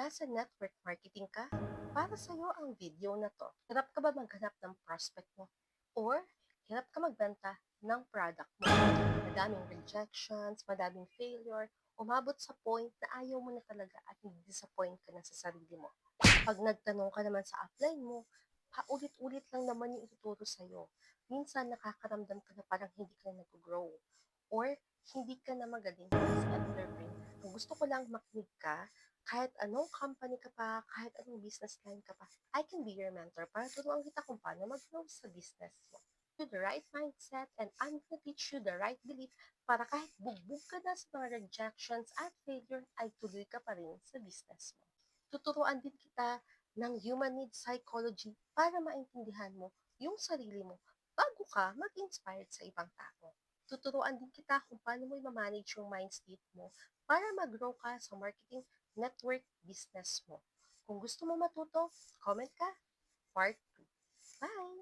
nasa network marketing ka, para sa'yo ang video na to. Hirap ka ba maghanap ng prospect mo? Or hirap ka magbenta ng product mo? Madaming rejections, madaming failure, umabot sa point na ayaw mo na talaga at disappoint ka na sa sarili mo. Pag nagtanong ka naman sa upline mo, paulit-ulit lang naman yung ituturo sa'yo. Minsan nakakaramdam ka na parang hindi ka na nag-grow. Or hindi ka na magaling as entrepreneur. Kung gusto ko lang makinig ka, kahit anong company ka pa, kahit anong business line ka pa, I can be your mentor para turuan kita kung paano mag-grow sa business mo. To the right mindset and I'm gonna teach you the right belief para kahit bugbog ka na sa mga rejections at failure, ay tuloy ka pa rin sa business mo. Tuturuan din kita ng human need psychology para maintindihan mo yung sarili mo bago ka mag-inspired sa ibang tao. Tuturuan din kita kung paano mo i-manage yung mind state mo para mag-grow ka sa marketing network business mo. Kung gusto mo matuto, comment ka. Part 2. Bye!